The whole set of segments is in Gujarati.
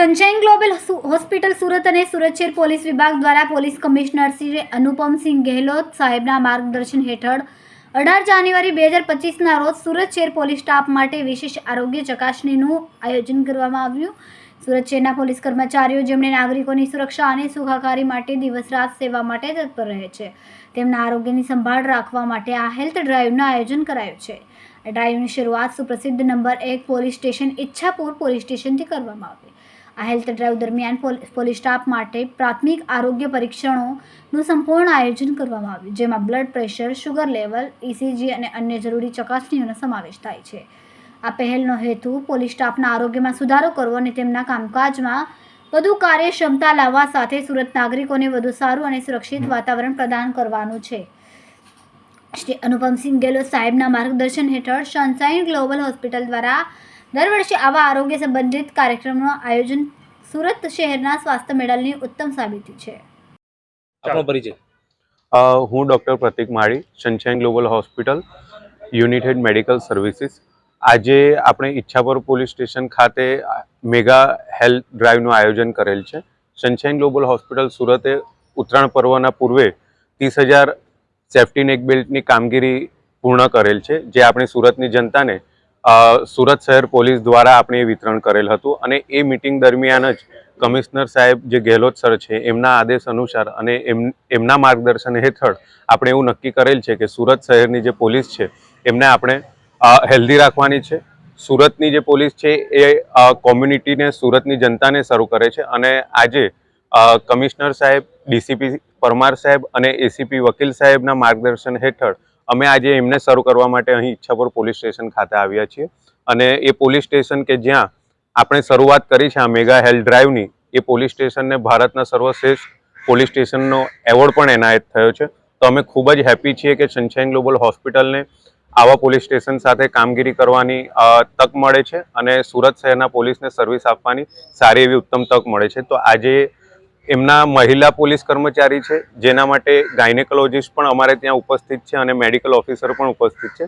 સનશાઇન ગ્લોબલ હોસ્પિટલ સુરત અને સુરત શહેર પોલીસ વિભાગ દ્વારા પોલીસ કમિશનર શ્રી અનુપમસિંહ ગેહલોત સાહેબના માર્ગદર્શન હેઠળ અઢાર જાન્યુઆરી બે હજાર પચીસના રોજ સુરત શહેર પોલીસ સ્ટાફ માટે વિશેષ આરોગ્ય ચકાસણીનું આયોજન કરવામાં આવ્યું. સુરત શહેરના પોલીસ કર્મચારીઓ જેમણે નાગરિકોની સુરક્ષા અને સુખાકારી માટે દિવસ રાત સેવા માટે તત્પર રહે છે, તેમના આરોગ્યની સંભાળ રાખવા માટે આ હેલ્થ ડ્રાઈવનું આયોજન કરાયું છે. ડ્રાઈવની શરૂઆત સુપ્રસિદ્ધ નંબર એક પોલીસ સ્ટેશન ઈચ્છાપુર પોલીસ સ્ટેશનથી કરવામાં આવી. આ હેલ્થ ડ્રાઈવ દરમિયાન પોલ- પોલીસ સ્ટાફ માટે પ્રાથમિક આરોગ્ય પરીક્ષણોનું સંપૂર્ણ આયોજન કરવામાં આવ્યું, જેમાં blood pressure sugar level ECG અને અન્ય જરૂરી ચકાસણીઓનો સમાવેશ થાય છે. આ પહેલનો હેતુ પોલીસ સ્ટાફના આરોગ્યમાં સુધારો કરવો અને તેમના કામકાજમાં વધુ કાર્યક્ષમતા લાવવા સાથે સુરત નાગરિકોને વધુ સારું અને સુરક્ષિત વાતાવરણ પ્રદાન કરવાનું છે. શ્રી અનુપમસિંહ ગેહલોત સાહેબના માર્ગદર્શન હેઠળ સનશાઇન ગ્લોબલ હોસ્પિટલ દ્વારા દર વર્ષે આવા આરોગ્ય સંબંધિત કાર્યક્રમનું આયોજન સુરત શહેરના સ્વાસ્થ્ય મેડલની ઉત્તમ સાબિતી છે. આપણો પરિચય. હું doctor Pratik Mali sunshine global hospital united medical services. આજે આપણે ઈચ્છાપુર પોલીસ સ્ટેશન ખાતે મેગા હેલ્થ ડ્રાઈવનું આયોજન કરેલ છે. સનશાઇન ગ્લોબલ હોસ્પિટલ સુરતે ઉત્તરાયણ પર્વના પૂર્વે ત્રીસ હજાર સેફ્ટી નેક બેલ્ટની કામગીરી પૂર્ણ કરેલ છે જે આપણે સુરતની જનતાને સુરત શહેર પોલીસ દ્વારા આપણે વિતરણ કરેલ હતું અને એ મિટિંગ દરમિયાન જ કમિશનર સાહેબ જે ગેહલોત સર છે, એમના આદેશ અનુસાર અને એમ, એમના માર્ગદર્શન હેઠળ આપણે એવું નક્કી કરેલ છે કે સુરત શહેરની જે પોલીસ છે, એમને આપણે હેલ્ધી રાખવાની છે. સુરતની જે પોલીસ છે, એ કોમ્યુનિટીને, સુરતની જનતાને શરૂ કરે છે અને આજે કમિશનર સાહેબ, ડીસીપી પરમાર સાહેબ અને એસીપી વકીલ સાહેબના માર્ગદર્શન હેઠળ અમે આજે એમને શરૂ કરવા માટે અહીં ઈચ્છાપુર પોલીસ સ્ટેશન ખાતે આવ્યા છીએ. અને એ પોલીસ સ્ટેશન કે જ્યાં આપણે શરૂઆત કરી છે આ મેગા હેલ્થ ડ્રાઈવની, એ પોલીસ સ્ટેશનને ભારતના સર્વશ્રેષ્ઠ પોલીસ સ્ટેશનનો એવોર્ડ પણ એનાયત થયો છે. તો અમે ખૂબ જ હેપી છીએ કે સનશાઇન ગ્લોબલ હોસ્પિટલને આવા પોલીસ સ્ટેશન સાથે કામગીરી કરવાની તક મળે છે અને સુરત શહેરના પોલીસને સર્વિસ આપવાની સારી એવી ઉત્તમ તક મળે છે. તો આજે એમના મહિલા પોલીસ કર્મચારી છે, જેના માટે ગાયનેકોલોજીસ્ટ પણ અમારે ત્યાં ઉપસ્થિત છે અને મેડિકલ ઓફિસર પણ ઉપસ્થિત છે.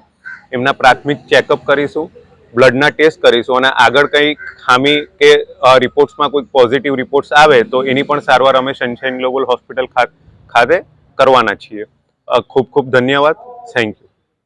એમના પ્રાથમિક ચેકઅપ કરીશું, બ્લડના ટેસ્ટ કરીશું અને આગળ કંઈ ખામી કે રિપોર્ટ્સમાં કોઈ પોઝિટિવ રિપોર્ટ્સ આવે તો એની પણ સારવાર અમે સનશાઇન ગ્લોબલ હોસ્પિટલ ખાતે કરવાના છીએ. ખૂબ ખૂબ ધન્યવાદ. Thank you.